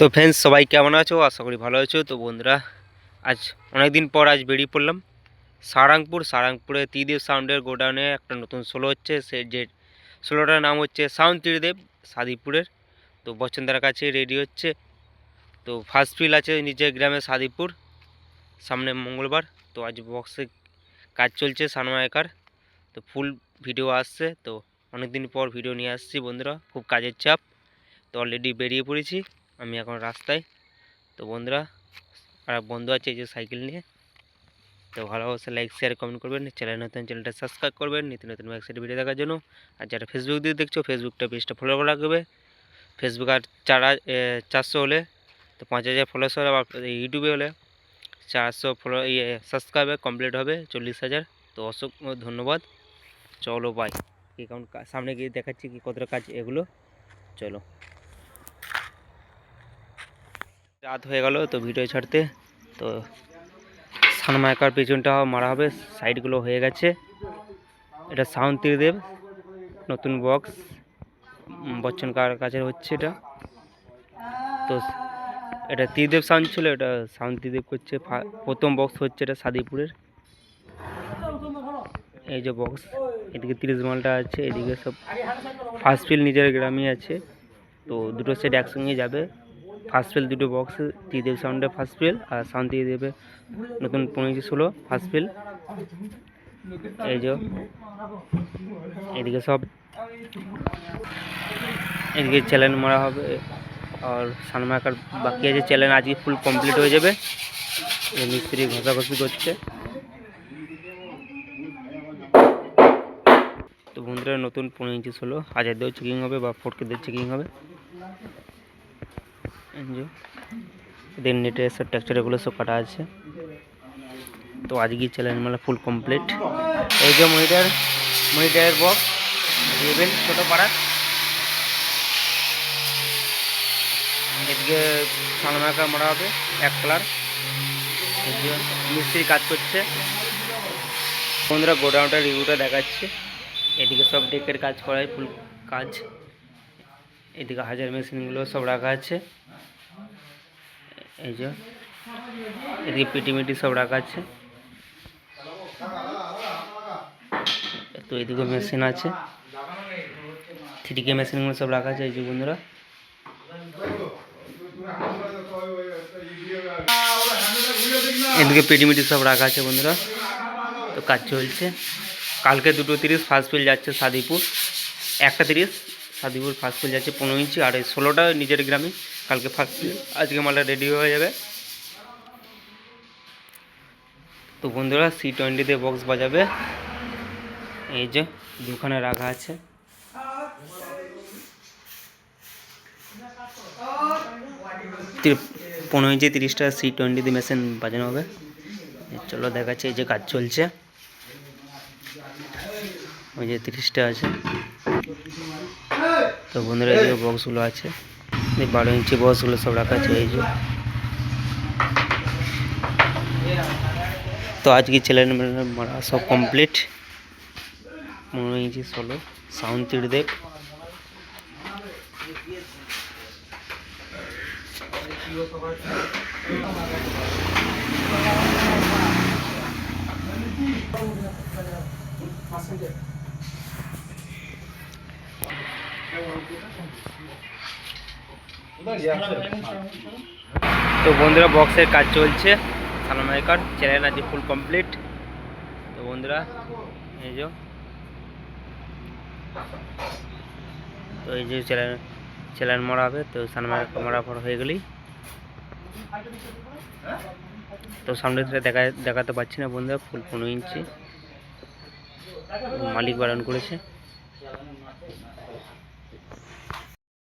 তো ফ্রেন্ডস সবাই কেমন আছো? আশা করি ভালো আছো। তো বন্ধুরা, আজ অনেক দিন পর আজ বেরিয়ে পড়লাম। সারাংপুর, সারাংপুরে ত্রিদেব সাউন্ডের গোডাউনে একটা নতুন সোলো হচ্ছে। সে যে সোলোটার নাম হচ্ছে সাউন্ড ত্রিদেব, সাদিপুরের। তো বচনদার কাছে রেডি হচ্ছে। তো ফার্স্ট ফিল আছে নিজের গ্রামে সাদিপুর। সামনে মঙ্গলবার। তো আজ বক্সে কাজ চলছে সানমায়কার তো ফুল ভিডিও আসছে। তো অনেক দিন পর ভিডিও নিয়ে আসছি বন্ধুরা। খুব কাজের চাপ। তো অলরেডি বেরিয়ে পড়েছি। আমি এখন রাস্তায়। তো বন্ধুরা, আর বন্ধু আছে যে সাইকেল নিয়ে। তো ভালোবাসা লাইক শেয়ার কমেন্ট করবেন। চ্যানেল নতুন চ্যানেলটা সাবস্ক্রাইব করবেন। নিত্য নতুন ওয়েবসাইট ভিডিও দেখার জন্য। আর যারা ফেসবুক দিয়ে দেখছ ফেসবুকটা পেজটা ফলো করে রাখবে। ফেসবুক আর চার চারশো হলে, তো পাঁচ হাজার ফলোয়ার্স হলে আবার ইউটিউবে হলে চারশো ফলো ইয়ে সাবস্ক্রাইবে কমপ্লিট হবে চল্লিশ হাজার। তো অসংখ্য ধন্যবাদ। চলো বাই কি কারণ সামনে গিয়ে দেখাচ্ছি কি কতটা কাজ এগুলো। চলো। রাত হয়ে গেল তো ভিডিও ছাড়তে। তো সানমাইকার পেছনটা মারা হবে, সাইডগুলো হয়ে গেছে। এটা সাউন্ড ত্রিদেব নতুন বক্স বচ্চন কার কাছে হচ্ছে এটা। তো এটা ত্রিদেব সাউন্ড ছিল, এটা সাউন্ড ত্রিদেব করছে প্রথম বক্স হচ্ছে এটা সাদিপুরের। এই যে বক্স এদিকে তিরিশ মালটা আছে, এদিকে সব। ফার্স্ট ফিল নিজের গ্রামে আছে। তো দুটো সেট একসঙ্গে যাবে। ফার্স্ট ফিল দুটো বক্স ত্রিদেব সাউন্ডে ফার্স্ট ফিল আর সাউন্ড দিয়ে দেবে নতুন পনেরো ষোলো ফার্স্ট ফিল। এই যে, এদিকে সব। এদিকে চ্যালেঞ্জ মারা হবে আর সানমাকার বাকি আছে। চ্যালেঞ্জ আজকে ফুল কমপ্লিট হয়ে যাবে। এই মিস্ত্রি ঘষাঘষি করছে। তো বন্ধুরা, নতুন পনেরো ইঞ্চি ষোলো। হাজার দিয়েও চেকিং হবে বা ফোরকে দিয়ে চেকিং হবে। এদের নেটে সব টেক্সচার এগুলো সব কাটা আছে। তো আজকে চ্যালেঞ্জ মানে ফুল কমপ্লিট এই যে মনিটার মনিটারের বক্স দেবেন ছোটো পাড়ার এদিকে সালমাকা মারা হবে, এক কালার মিস্ত্রি কাজ করছে। বন্ধুরা গোডাউনটার রিভিউটা দেখাচ্ছে। এদিকে সব ডেকের কাজ করা হয় ফুল কাজ। এদিকে হাজার মেশিনগুলো সব রাখা আছে। এই যে, এদিকে পিটি মিটি সব রাখা আছে। তো এদিকে মেশিন আছে। থ্রি কে মেশিনগুলো সব রাখা আছে, এই যে বন্ধুরা। এদিকে পিটি মিটি সব রাখা আছে বন্ধুরা। তো কাজ চলছে। কালকে দুটো তিরিশ, ফার্স্ট ফিল যাচ্ছে সাদিপুর। একটা তিরিশ সাদিপুর ফার্স্ট ফিল যাচ্ছে পনেরো ইঞ্চি, আর এই ষোলোটা নিজের গ্রামে। কালকে ফার্স্ট আজকে মালটা রেডি হয়ে যাবে। তো বন্ধুরা সি টোয়েন্টিতে বক্স বাজাবে। এই যে, দুখানে রাখা আছে। পনেরো ইঞ্চি, তিরিশটা সি টোয়েন্টিতে মেশিন বাজানো হবে। চলো দেখাচ্ছে, এই যে কাজ চলছে। ওই যে তিরিশটা আছে। তো বন্ধুরা, এই যে বক্সগুলো আছে। এই বারো ইঞ্চি বক্সগুলো সব রাখা আছে, এই যে। তো আজকে ছেলে মারা সব কমপ্লিট পনেরো ইঞ্চি ষোলো সাউন্ড ত্রিদেব তো বন্ধুরা বক্সের কাজ চলছে। সালামাইকার চ্যানেল আজকে ফুল কমপ্লিট তো বন্ধুরা, এই যে। তো এই যে চ্যানেল চ্যানেল মারা হবে, তো সালমাইকার মারা পর হয়ে গেলেই। তো সামনে থেকে দেখা, দেখাতে পাচ্ছি না বন্ধুরা ফুল পনেরো ইঞ্চি। মালিক বারণ করেছে।